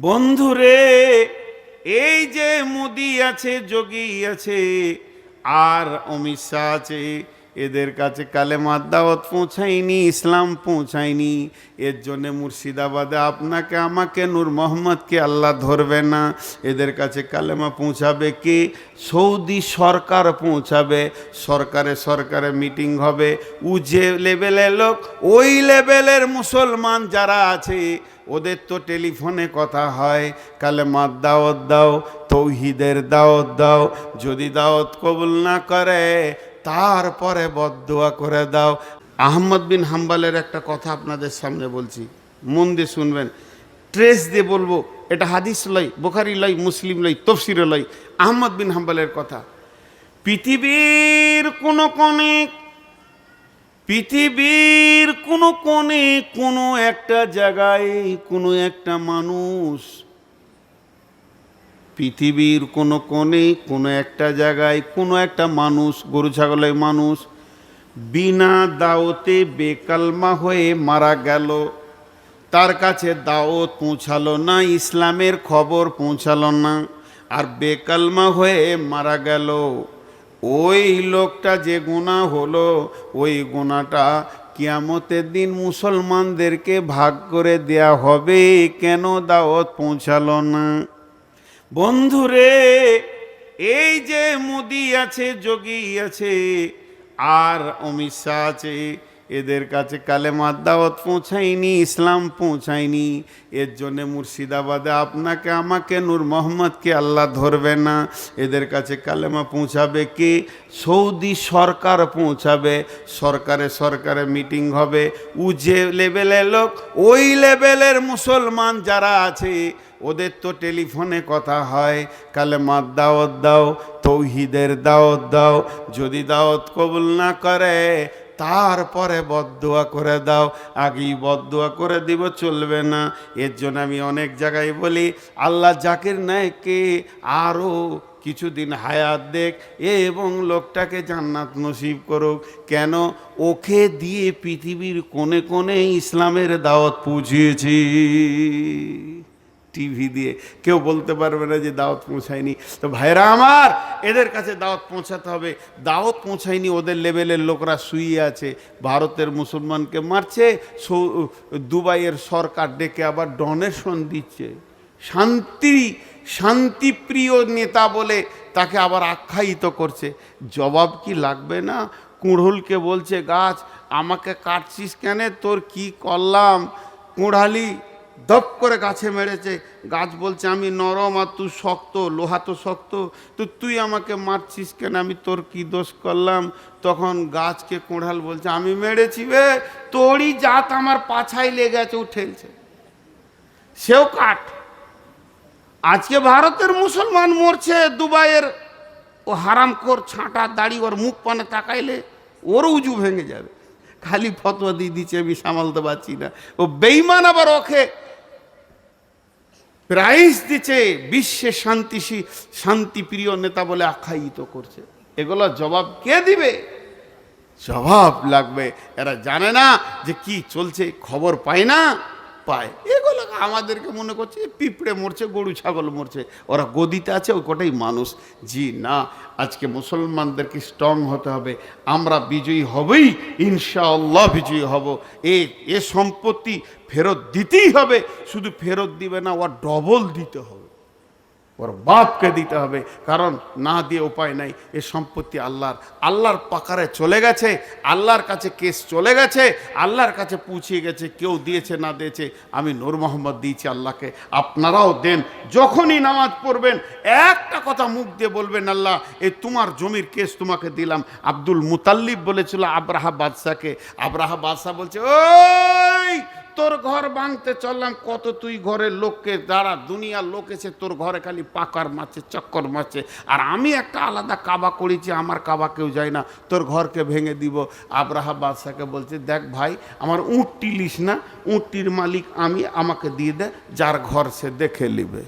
বন্ধুরে এই যে মুদি আছে যোগী আছে আর অমিত শাহ আছে এদের কাছে কালেমার দাওয়াত পৌঁছায়নি, ইসলাম পৌঁছায়নি। এর জন্য মুর্শিদাবাদে আপনাকে, আমাকে, নূর মোহাম্মদকে আল্লাহ ধরবে না। এদের কাছে কালেমা পৌঁছাবে কে? সৌদি সরকার পৌঁছাবে। সরকারে সরকারে মিটিং হবে। উ যে লেভেলের লোক, ওই লেভেলের মুসলমান যারা আছে, ওদের তো টেলিফোনে কথা হয়। কালে মার দাওয়াত দাও, তৌহিদের দাওয়াত দাও। যদি দাওয়াত কবুল না করে তারপরে বদদোয়া করে দাও। আহমদ বিন হাম্বালের একটা কথা আপনাদের সামনে বলছি। মন দিয়ে শুনবেন। ট্রেস দিয়ে বলব, এটা হাদিস লাই বোখারি লাই মুসলিম লাই তফসিরে লাই আহমদ বিন হাম্বালের কথা। পৃথিবীর কোনো কোনে পৃথিবীর কোনো কোণে কোনো একটা জায়গায় কোনো একটা মানুষ পৃথিবীর কোনো কোণে, কোনো একটা জায়গায়, কোনো একটা মানুষ, গরু, ছাগলের মানুষ বিনা দাওতে বেকালমা হয়ে মারা গেল। তার কাছে দাওত পৌঁছালো না, ইসলামের খবর পৌঁছালো না, আর বেকালমা হয়ে মারা গেল। ওই লোকটা যে গুণা হলো, ওই গুণাটা কিয়ামতের দিন মুসলমানদেরকে ভাগ করে দেয়া হবে। কেন দাওয়াত পৌঁছালো না? বন্ধুরে, এই যে মোদি আছে, যোগী আছে, আর অমিত শাহ আছে, এদের কাছে কালেমার দাওয়াত পৌঁছায়নি, ইসলাম পৌঁছায়নি। এর জন্যে মুর্শিদাবাদে আপনাকে, আমাকে, নূর মোহাম্মদকে আল্লাহ ধরবে না। এদের কাছে কালেমা পৌঁছাবে কে? সৌদি সরকার পৌঁছাবে। সরকারে সরকারে মিটিং হবে। উ যে লেভেলের লোক, ওই লেভেলের মুসলমান যারা আছে ওদের তো টেলিফোনে কথা হয়, কালে মার দাওয়াত দাও, তৌহিদের দাওয়াত দাও, যদি দাওয়াত কবুল না করে, তারপরে বদদোয়া করে দাও। আগেই বদদোয়া করে দিব, চলবে না। এর জন্য আমি অনেক জায়গায় বলি, আল্লাহ জাকির নায়ককে আরও কিছুদিন হায়াত দেখ, এবং লোকটাকে জান্নাত নসিব করুক। কেন? ওকে দিয়ে পৃথিবীর কোণে কোণে ইসলামের দাওয়াত পৌঁছিয়েছি টিভি দিয়ে। কেউ বলতে পারবে না যে দাওয়াত পৌঁছায়নি। তো ভাইরা আমার, এদের কাছে দাওয়াত পৌঁছাতে হবে। দাওয়াত পৌঁছায়নি, ওদের লেভেলের লোকরা শুয়ে আছে। ভারতের মুসলমানকে মারছে দুবাইয়ের সরকার ডেকে আবার ডোনেশন দিচ্ছে। শান্তি, শান্তিপ্রিয় নেতা বলে তাকে আবার আখ্যায়িত করছে। জবাব কি লাগবে না? কুড়হুলকে বলছে, গাছ, আমাকে কাটছিস কেন? তোর কি করলাম? কুড়ালি দপ করে গাছে মেরেছে। গাছ বলছে, আমি নরম আর তুই শক্ত, লোহা তো শক্ত। তো তুই আমাকে মারছিস কেন? আমি তোর কি দোষ করলাম? তখন গাছকে কোঁড়াল বলছে, আমি মেরেছি বে, তোরই জাত আমার পাছায় লেগেছে ও ঠেলছে। সেও কাঠ। আজকে ভারতের মুসলমান মরছে, দুবাইয়ের ও হারামখোর ছাঁটা দাড়ি ওর মুখ পানে তাকাইলে ওর উজু ভেঙে যাবে। খালি ফতোয়া দিয়ে দিচ্ছে, আমি সামালতে পারছি না। ও বেইমান আবার ওকে প্রাইজ দিচ্ছে বিশ্বে শান্তি শান্তিপ্রিয় নেতা বলে আখ্যায়িত করছে। এগুলো জবাব কে দিবে? জবাব লাগবে। এরা জানে না যে কি চলছে, খবর পায় না? পায়। আমাদেরকে মনে করছে পিঁপড়ে মরছে, গরু, ছাগল মরছে। ওরা গদিতে আছে, ওই কটাই মানুষ। জি না, আজকে মুসলমানদেরকে স্ট্রং হতে হবে। আমরা বিজয়ী হবেই, ইনশাআল্লাহ বিজয়ী হব। এ এ সম্পত্তি ফেরত দিতেই হবে। শুধু ফেরত দিবে না, ওর ডবল দিতে হবে। ওর বাপকে দিতে হবে। কারণ না দিয়ে উপায় নাই, এ সম্পত্তি আল্লাহর। আল্লাহর পাকারে চলে গেছে, আল্লাহর কাছে কেস চলে গেছে, আল্লাহর কাছে পৌঁছিয়ে গেছে, কেউ দিয়েছে, না দিয়েছে, আমি নূর মোহাম্মদ দিয়েছি আল্লাহকে। আপনারাও দেন, যখনই নামাজ পড়বেন, একটা কথা মুখ দিয়ে বলবেন, আল্লাহ, এ তোমার জমির কেস তোমাকে দিলাম। আব্দুল মুতাল্লিব বলেছিল আব্রাহা বাদশাকে। আব্রাহা বাদশাহ বলছে, ওই, তোর ঘর ভাঙতে চললাম, কত তুই ঘরের লোককে দ্বারা দুনিয়ার লোক এসে তোর ঘরে খালি পাকার মারছে চক্কর মারছে আর আমি একটা আলাদা কাবা করেছি, আমার কাবা কেউ যায় না। তোর ঘরকে ভেঙে দিব। আব্রাহা বাদশাকে বলছে, দেখ ভাই, আমার উঁটটি লিস না। উঁটটির মালিক আমি, আমাকে দিয়ে দে, যার ঘর সে দেখে নেবে।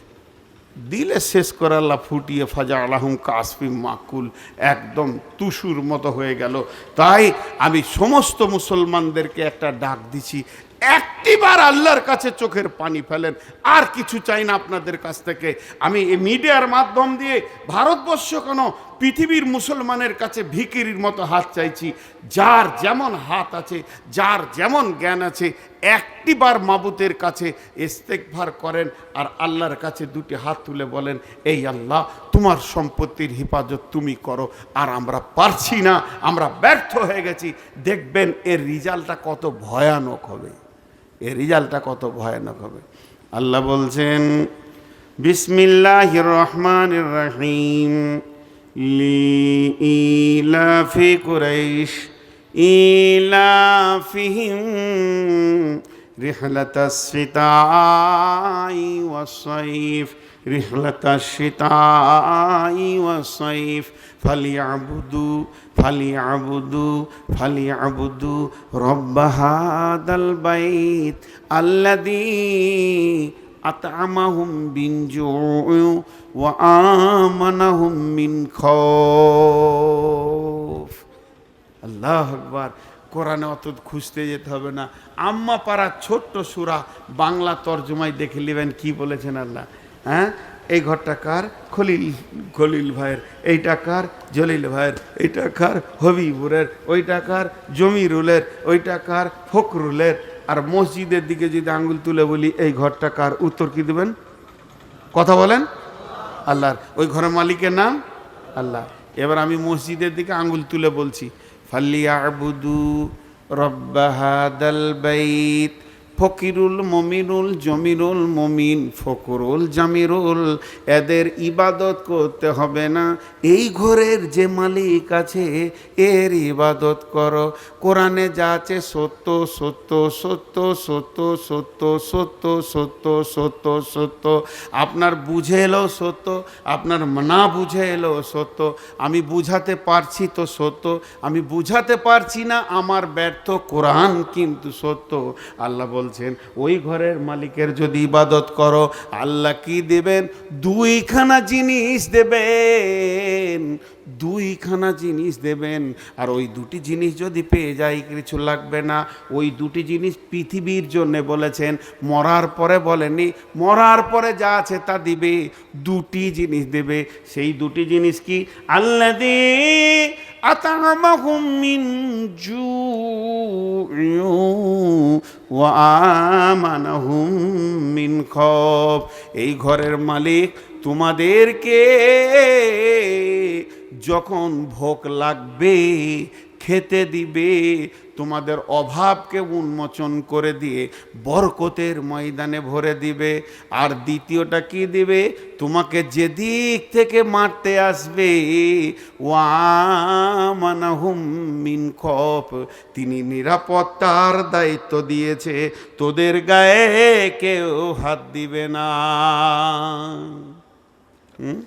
দিলে শেষ করে ফুটিয়ে ফাজা আলাহম কাসফি মাকুল, একদম তুসুর মতো হয়ে গেল। তাই আমি সমস্ত মুসলমানদেরকে একটা ডাক দিছি একটিবার আল্লাহর কাছে চোখের পানি ফেলেন। আর কিছু চাই না আপনাদের কাছ থেকে। আমি এই মিডিয়ার মাধ্যম দিয়ে ভারতবর্ষ কেন পৃথিবীর মুসলমানের কাছে ভিকিরির মতো হাত চাইছি? যার যেমন হাত আছে, যার যেমন জ্ঞান আছে, একটিবার মাবুতের কাছে ইস্তেকভার করেন আর আল্লাহর কাছে দুটি হাত তুলে বলেন, এই আল্লাহ, তোমার সম্পত্তির হেফাজত তুমি করো। আর আমরা পারছি না, আমরা ব্যর্থ হয়ে গেছি। দেখবেন এর রেজাল্টটা কত ভয়ানক হবে। এর রিজাল্টটা কত ভয়ানক হবে? আল্লাহ বলছেন বিসমিল্লাহ রহমান রহিম। ইলাফি কুরাইশ। ইলাফিহিম رحلة الشتاء والصيف رحلة الشتاء والصيف فليعبدوا فليعبدوا فليعبدوا رب هذا البيت الذي أطعمهم من جوع وآمنهم من خوف الله أكبر কোরআনে অত খুঁজতে যেতে হবে না। আম্মা পাড়া ছোট্ট সুরা বাংলা তর্জমায় দেখে নেবেন কি বলেছেন আল্লাহ। হ্যাঁ? এই ঘরটা কার? খলিল খলিল ভাইয়ের। এইটা কার? জলিল ভাইয়ের। এইটা কার? হবিবুরের। ওইটা কার? জমিরুলের। ওইটা কার? ফখরুলের। আর মসজিদের দিকে যদি আঙ্গুল তুলে বলি, এই ঘরটা কার? উত্তর কি দেবেন? কথা বলেন? আল্লাহর। ওই ঘরের মালিকের নাম? আল্লাহ। এবার আমি মসজিদের দিকে আঙ্গুল তুলে বলছি। فليعبدوا رب هذا البيت ফকিরুল মমিনুল জমিরুল মমিন, ফকরুল জামিরুল। এদের ইবাদত করতে হবে না। এই ঘরের যে মালিক আছে, এর ইবাদত করো। কোরআনে যা আছে, সত্য সত্য সত্য সত্য সত্য সত্য সত্য সত্য সত্য। আপনার বুঝে এলো সত্য, আপনার না বুঝে এলো সত্য। আমি বুঝাতে পারছি তো সত্য, আমি বুঝাতে পারছি না, আমার ব্যর্থ কোরআন কিন্তু সত্য। আল্লাহ বলছেন, ওই ঘরের মালিকের যদি ইবাদত করো, আল্লাহ কি দেবেন? দুইখানা জিনিস দেবেন, দুইখানা জিনিস দেবেন। আর ওই দুটি জিনিস যদি পেয়ে যাই কিছু লাগবে না। ওই দুটি জিনিস পৃথিবীর জন্য বলেছেন, মরার পরে বলেনি মরার পরে যা আছে তা দিবে, দুটি জিনিস দেবে। সেই দুটি জিনিস কি? আল্লাহ أطعمهم من جوع وآمنهم من خوف এই ঘরের মালিক তোমাদেরকে যখন ভোগ লাগবে খেতে দিবে, তোমাদের অভাবকে উন্মোচন করে দিয়ে বরকতের ময়দানে ভরে দিবে। আর দ্বিতীয়টা কি দিবে? তোমাকে যেদিক থেকে মারতে আসবে মিন খপ তিনি নিরাপত্তার দায়িত্ব দিয়েছে, তোদের গায়ে কেউ হাত দিবে না। হুম?